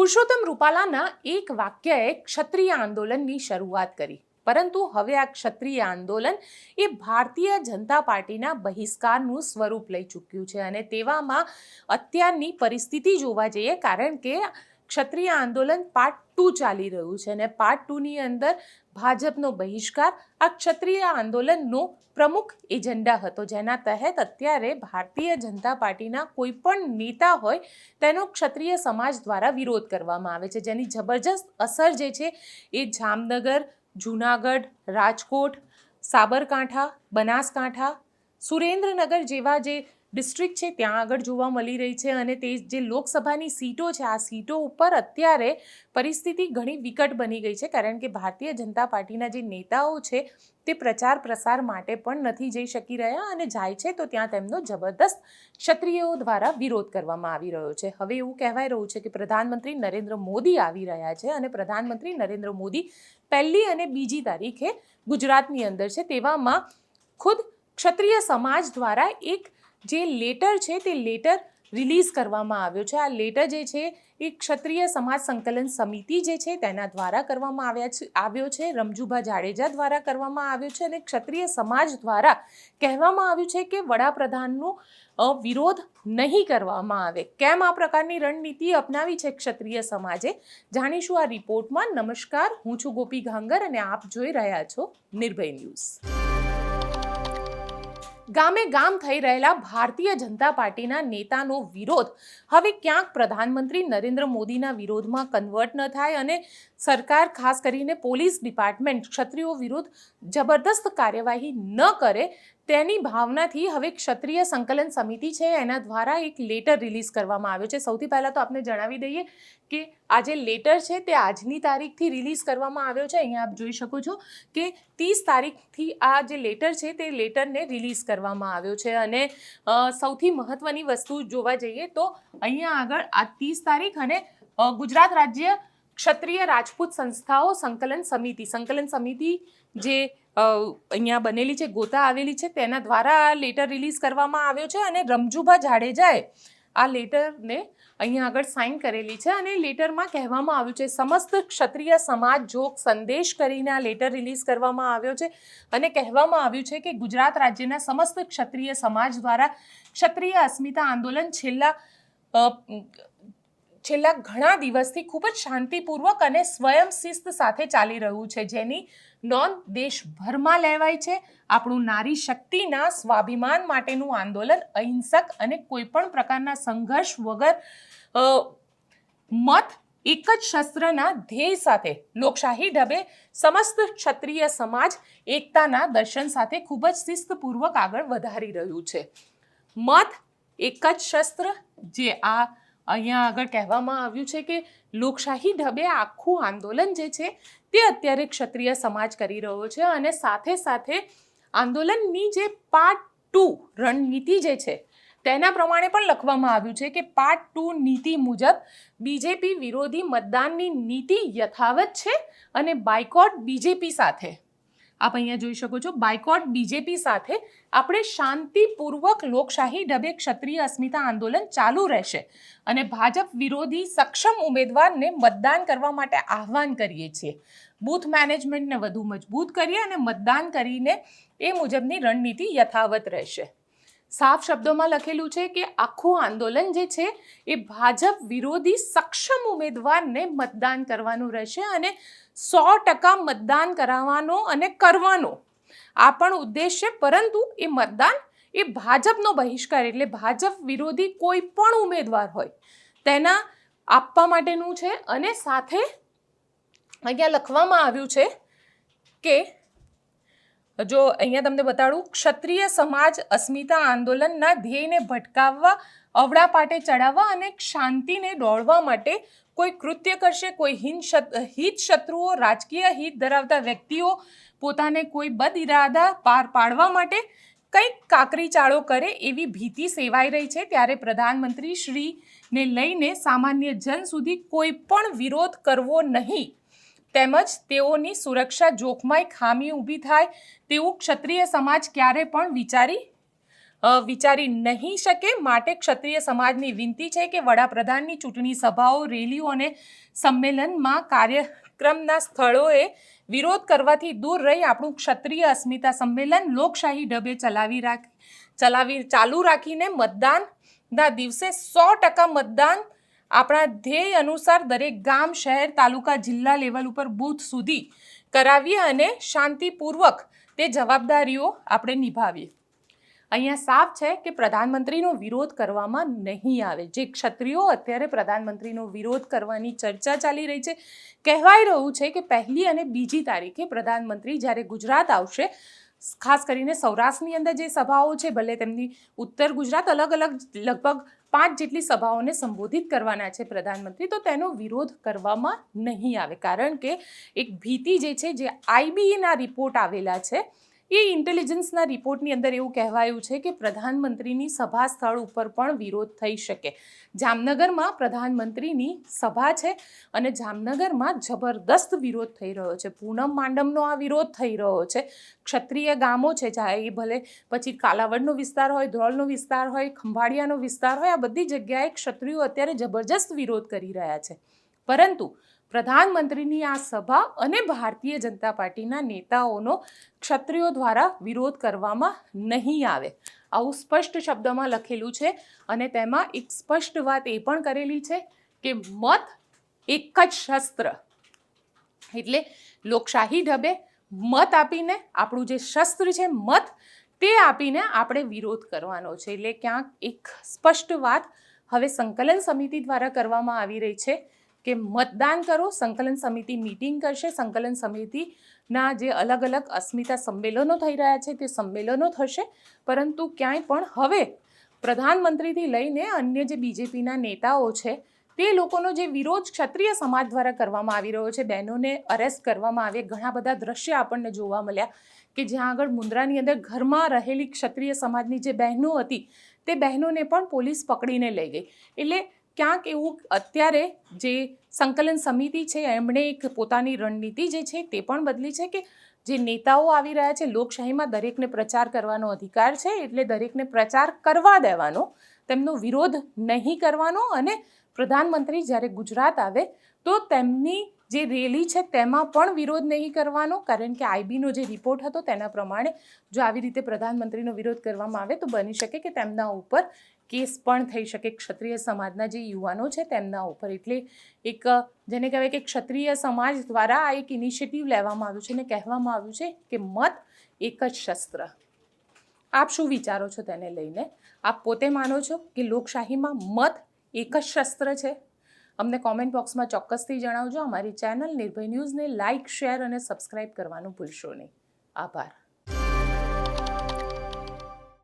પુરુષોત્તમ રૂપાલાના એક વાક્યએ ક્ષત્રિય આંદોલનની શરૂઆત કરી. પરંતુ હવે આ ક્ષત્રિય આંદોલન એ ભારતીય જનતા પાર્ટીના બહિષ્કારનું સ્વરૂપ લઈ ચૂક્યું છે અને તેવામાં અત્યારની પરિસ્થિતિ જોવા જઈએ, કારણ કે ક્ષત્રિય આંદોલન પાર્ટ ટુ ચાલી રહ્યું છે અને પાર્ટ ટુની અંદર ભાજપનો બહિષ્કાર આ ક્ષત્રિય આંદોલનનો પ્રમુખ એજન્ડા હતો. જેના તહેત અત્યારે ભારતીય જનતા પાર્ટીના કોઈ પણ નેતા હોય તેનો ક્ષત્રિય સમાજ દ્વારા વિરોધ કરવામાં આવે છે. જેની જબરજસ્ત અસર જે છે એ જામનગર, જૂનાગઢ, રાજકોટ, સાબરકાંઠા, બનાસકાંઠા, સુરેન્દ્રનગર જેવા જે ડિસ્ટ્રિક્ટ છે, ત્યાં આગળ જોવા મળી રહી છે અને તે જે લોકસભાની સીટો છે, આ સીટો ઉપર અત્યારે પરિસ્થિતિ ઘણી વિકટ બની ગઈ છે, કારણ કે ભારતીય જનતા પાર્ટીના જે નેતાઓ છે, તે પ્રચાર પ્રસાર માટે પણ નથી જઈ શકી રહ્યા અને જાય છે, તો ત્યાં તેમનો જબરદસ્ત ક્ષત્રિયો દ્વારા વિરોધ કરવામાં આવી રહ્યો છે. હવે એવું કહેવાય રહ્યું છે કે પ્રધાનમંત્રી નરેન્દ્ર મોદી આવી રહ્યા છે અને પ્રધાનમંત્રી નરેન્દ્ર મોદી પહેલી અને બીજી તારીખે ગુજરાતની અંદર છે, તેવામાં ખુદ ક્ષત્રિય સમાજ દ્વારા એક જે લેટર છે તે લેટર રિલીઝ કરવામાં આવ્યો છે. આ લેટર જે છે, એ ક્ષત્રિય સમાજ સંકલન સમિતિ જે છે તેના દ્વારા કરવામાં આવ્યા છે, આવ્યો છે. રમજુભા જાડેજા દ્વારા કરવામાં આવ્યો છે અને ક્ષત્રિય સમાજ દ્વારા કહેવામાં આવ્યું છે કે વડાપ્રધાનનો વિરોધ નહીં કરવામાં આવે. કેમ આ પ્રકારની રણનીતિ અપનાવી છે ક્ષત્રિય સમાજે? જાણીશું આ રિપોર્ટમાં. નમસ્કાર, હું છું ગોપી ઘાંગર અને આપ જોઈ રહ્યા છો નિર્ભય ન્યૂઝ. ગામે ગામ થઈ રહેલા ભારતીય જનતા પાર્ટીના નેતાનો વિરોધ. હવે ક્યાંક પ્રધાનમંત્રી નરેન્દ્ર મોદીના વિરોધમાં કન્વર્ટ ન થાય અને સરકાર, ખાસ કરીને પોલીસ ડિપાર્ટમેન્ટ, ક્ષત્રિયો વિરુદ્ધ જબરદસ્ત કાર્યવાહી ન કરે તેની ભાવનાથી હવે ક્ષત્રિય સંકલન સમિતિ છે, એના દ્વારા એક લેટર રિલીઝ કરવામાં આવ્યો છે. સૌથી પહેલાં તો આપને જણાવી દઈએ કે આ જે લેટર છે તે આજની તારીખથી રિલીઝ કરવામાં આવ્યો છે. અહીંયા આપ જોઈ શકો છો કે ત્રીસ તારીખથી આ જે લેટર છે તે લેટરને રિલીઝ કરવામાં આવ્યો છે. અને સૌથી મહત્ત્વની વસ્તુ જોવા જઈએ તો અહીંયા આગળ આ ત્રીસ તારીખ અને ગુજરાત રાજ્ય ક્ષત્રિય રાજપૂત સંસ્થાઓ સંકલન સમિતિ. સંકલન સમિતિ જે અહીંયા બનેલી છે, ગોતા આવેલી છે, તેના દ્વારા આ લેટર રિલીઝ કરવામાં આવ્યો છે અને રમજુભા જાડેજાએ આ લેટરને અહીંયા આગળ સાઇન કરેલી છે અને લેટરમાં કહેવામાં આવ્યું છે, સમસ્ત ક્ષત્રિય સમાજ જોગ સંદેશ કરીને આ લેટર રિલીઝ કરવામાં આવ્યો છે. અને કહેવામાં આવ્યું છે કે ગુજરાત રાજ્યના સમસ્ત ક્ષત્રિય સમાજ દ્વારા ક્ષત્રિય અસ્મિતા આંદોલન છેલ્લા છેલ્લા ઘણા દિવસથી ખૂબ જ શાંતિપૂર્વક અને સ્વયં શિસ્ત સાથે ચાલી રહ્યું છે, જેની નોંધ દેશભરમાં લેવાય છે. આપણું નારી શક્તિના સ્વાભિમાન માટેનું આંદોલન, અહિંસક અને કોઈપણ પ્રકારના સંઘર્ષ વગર મત, એક જ શસ્ત્રના ધ્યેય સાથે લોકશાહી ઢબે સમસ્ત ક્ષત્રિય સમાજ એકતાના દર્શન સાથે ખૂબ જ શિસ્તપૂર્વક આગળ વધારી રહ્યું છે. મત, એક જ શસ્ત્ર, જે આ અહીંયા આગળ કહેવામાં આવ્યું છે કે લોકશાહી ઢબે આખું આંદોલન જે છે તે અત્યારે ક્ષત્રિય સમાજ કરી રહ્યો છે અને સાથે સાથે આંદોલનની જે પાર્ટ ટુ રણનીતિ જે છે, તેના પ્રમાણે પણ લખવામાં આવ્યું છે કે પાર્ટ ટુ નીતિ મુજબ બીજેપી વિરોધી મતદાનની નીતિ યથાવત છે અને બાયકોટ બીજેપી સાથે. આપ અહીંયા જોઈ શકો છો બાયકોટ બીજેપી સાથે આપણે શાંતિપૂર્વક લોકશાહી ઢબે ક્ષત્રિય અસ્મિતા આંદોલન ચાલુ રહેશે અને ભાજપ વિરોધી સક્ષમ ઉમેદવારને મતદાન કરવા માટે આહવાન કરીએ છીએ. બૂથ મેનેજમેન્ટને વધુ મજબૂત કરીએ અને મતદાન કરીને એ મુજબની રણનીતિ યથાવત રહેશે. સાફ શબ્દોમાં લખેલું છે કે આખું આંદોલન જે છે એ ભાજપ વિરોધી સક્ષમ ઉમેદવારને મતદાન કરવાનું રહેશે અને સો ટકા મતદાન કરાવવાનો અને કરવાનો. આ પણ ઉદ્દેશ છે, પરંતુ એ મતદાન એ ભાજપનો બહિષ્કાર એટલે ભાજપ વિરોધી કોઈ પણ ઉમેદવાર હોય, તેના આપવા માટેનું છે અને સાથે અહીંયા લખવામાં આવ્યું છે કે જો અહીંયા તમને બતાડું, ક્ષત્રિય સમાજ અસ્મિતા આંદોલનના ધ્યેયને ભટકાવવા, અવળા પાટે ચડાવવા અને શાંતિને દોડવા માટે કોઈ કૃત્ય કરશે, કોઈ હિત શત્રુઓ રાજકીય હિત ધરાવતા વ્યક્તિઓ પોતાને કોઈ બદ ઇરાદા પાર પાડવા માટે કંઈક કાકરી ચાળો કરે એવી ભીતિ સેવાઈ રહી છે. ત્યારે પ્રધાનમંત્રી શ્રીને લઈને સામાન્ય જન સુધી કોઈ પણ વિરોધ કરવો નહીં. તેમજ તેઓની સુરક્ષા જોખમાય ખામી ઊભી થાય તેવું ક્ષત્રિય સમાજ ક્યારે પણ વિચારી વિચારી નહીં શકે. માટે ક્ષત્રિય સમાજની વિનંતી છે કે વડાપ્રધાનની ચૂંટણી સભાઓ, રેલીઓ અને સંમેલનમાં કાર્યક્રમના સ્થળોએ વિરોધ કરવાથી દૂર રહી આપણું ક્ષત્રિય અસ્મિતા સંમેલન લોકશાહી ઢબે ચલાવી રાખ, ચલાવી, ચાલુ રાખીને મતદાનના દિવસે સો ટકા મતદાન આપણા ધ્યેય અનુસાર દરેક ગામ, શહેર, તાલુકા, જિલ્લા લેવલ ઉપર બૂથ સુધી કરાવીએ અને શાંતિપૂર્વક તે જવાબદારીઓ આપણે નિભાવીએ. અહીંયા સાફ છે કે પ્રધાનમંત્રીનો વિરોધ કરવામાં નહીં આવે. જે ક્ષત્રિયો અત્યારે પ્રધાનમંત્રીનો વિરોધ કરવાની ચર્ચા ચાલી રહી છે. કહેવાઈ રહ્યું છે કે પહેલી અને બીજી તારીખે પ્રધાનમંત્રી જ્યારે ગુજરાત આવશે ખાસ કરીને સૌરાષ્ટ્રની અંદર જે સભાઓ છે, ભલે તેમની ઉત્તર ગુજરાત અલગ અલગ લગભગ પાંચ જેટલી સભાઓને સંબોધિત કરવાના છે પ્રધાનમંત્રી, તો તેનો વિરોધ કરવામાં નહીં આવે. કારણ કે એક ભીતિ જે છે, જે આઈબીએના રિપોર્ટ આવેલા છે એ ઇન્ટેલિજન્સના રિપોર્ટની અંદર એવું કહેવાયું છે કે પ્રધાનમંત્રીની સભા સ્થળ ઉપર પણ વિરોધ થઈ શકે. જામનગરમાં પ્રધાનમંત્રીની સભા છે અને જામનગરમાં જબરદસ્ત વિરોધ થઈ રહ્યો છે. પૂનમ માંડમનો આ વિરોધ થઈ રહ્યો છે. ક્ષત્રિય ગામો છે જ્યાં એ ભલે પછી કાલાવડનો વિસ્તાર હોય, ધ્રોલનો વિસ્તાર હોય, ખંભાળિયાનો વિસ્તાર હોય, આ બધી જગ્યાએ ક્ષત્રિયો અત્યારે જબરજસ્ત વિરોધ કરી રહ્યા છે. પરંતુ પ્રધાનમંત્રીની આ સભા અને ભારતીય જનતા પાર્ટીના નેતાઓનો ક્ષત્રિયો દ્વારા વિરોધ કરવામાં નહીં આવે. આવું સ્પષ્ટ શબ્દમાં લખેલું છે અને તેમાં એક સ્પષ્ટ વાત એ પણ કરેલી છે કે મત એક જ શસ્ત્ર. એટલે લોકશાહી ઢબે મત આપીને આપણું જે શસ્ત્ર છે મત, તે આપીને આપણે વિરોધ કરવાનો છે. એટલે ક્યાંક એક સ્પષ્ટ વાત હવે સંકલન સમિતિ દ્વારા કરવામાં આવી રહી છે. કે મતદાન કરો, સંકલન સમિતિ મીટિંગ કરશે. સંકલન સમિતિના જે અલગ અલગ અસ્મિતા સંમેલનો થઈ રહ્યા છે તે સંમેલનો થશે. પરંતુ ક્યાંય પણ હવે પ્રધાનમંત્રીથી લઈને અન્ય જે બીજેપીના નેતાઓ છે, તે લોકોનો જે વિરોધ ક્ષત્રિય સમાજ દ્વારા કરવામાં આવી રહ્યો છે, બહેનોને અરેસ્ટ કરવામાં આવે ઘણા બધા દ્રશ્ય આપણને જોવા મળ્યા કે જ્યાં આગળ મુન્દ્રાની અંદર ઘરમાં રહેલી ક્ષત્રિય સમાજની જે બહેનો હતી, તે બહેનોને પણ પોલીસ પકડીને લઈ ગઈ. એટલે ક્યાંક એવું અત્યારે જે સંકલન સમિતિ છે, એમણે એક પોતાની રણનીતિ જે છે, તે પણ બદલી છે કે જે નેતાઓ આવી રહ્યા છે, લોકશાહીમાં દરેકને પ્રચાર કરવાનો અધિકાર છે, એટલે દરેકને પ્રચાર કરવા દેવાનો, તેમનો વિરોધ નહીં કરવાનો અને પ્રધાનમંત્રી જ્યારે ગુજરાત આવે, તો તેમની જે રેલી છે તેમાં પણ વિરોધ નહીં કરવાનો, કારણ કે આઈબીનો જે રિપોર્ટ હતો તેના પ્રમાણે જો આવી રીતે પ્રધાનમંત્રીનો વિરોધ કરવામાં આવે તો બની શકે કે તેમના ઉપર કેસ પણ થઈ શકે. ક્ષત્રિય સમાજના જે યુવાનો છે તેમના ઉપર. એટલે એક, જેને કહેવાય કે ક્ષત્રિય સમાજ દ્વારા આ એક ઇનિશિયેટિવ લેવામાં આવ્યું છે અને કહેવામાં આવ્યું છે કે મત એક જ શસ્ત્ર. આપ શું વિચારો છો તેને લઈને? આપ પોતે માનો છો કે લોકશાહીમાં મત એક જ શસ્ત્ર છે? અમને કોમેન્ટ બોક્સમાં ચોક્કસથી જણાવજો. અમારી ચેનલ નિર્ભય ન્યૂઝને લાઇક શેર અને સબસ્ક્રાઇબ કરવાનું ભૂલશો નહીં. આભાર.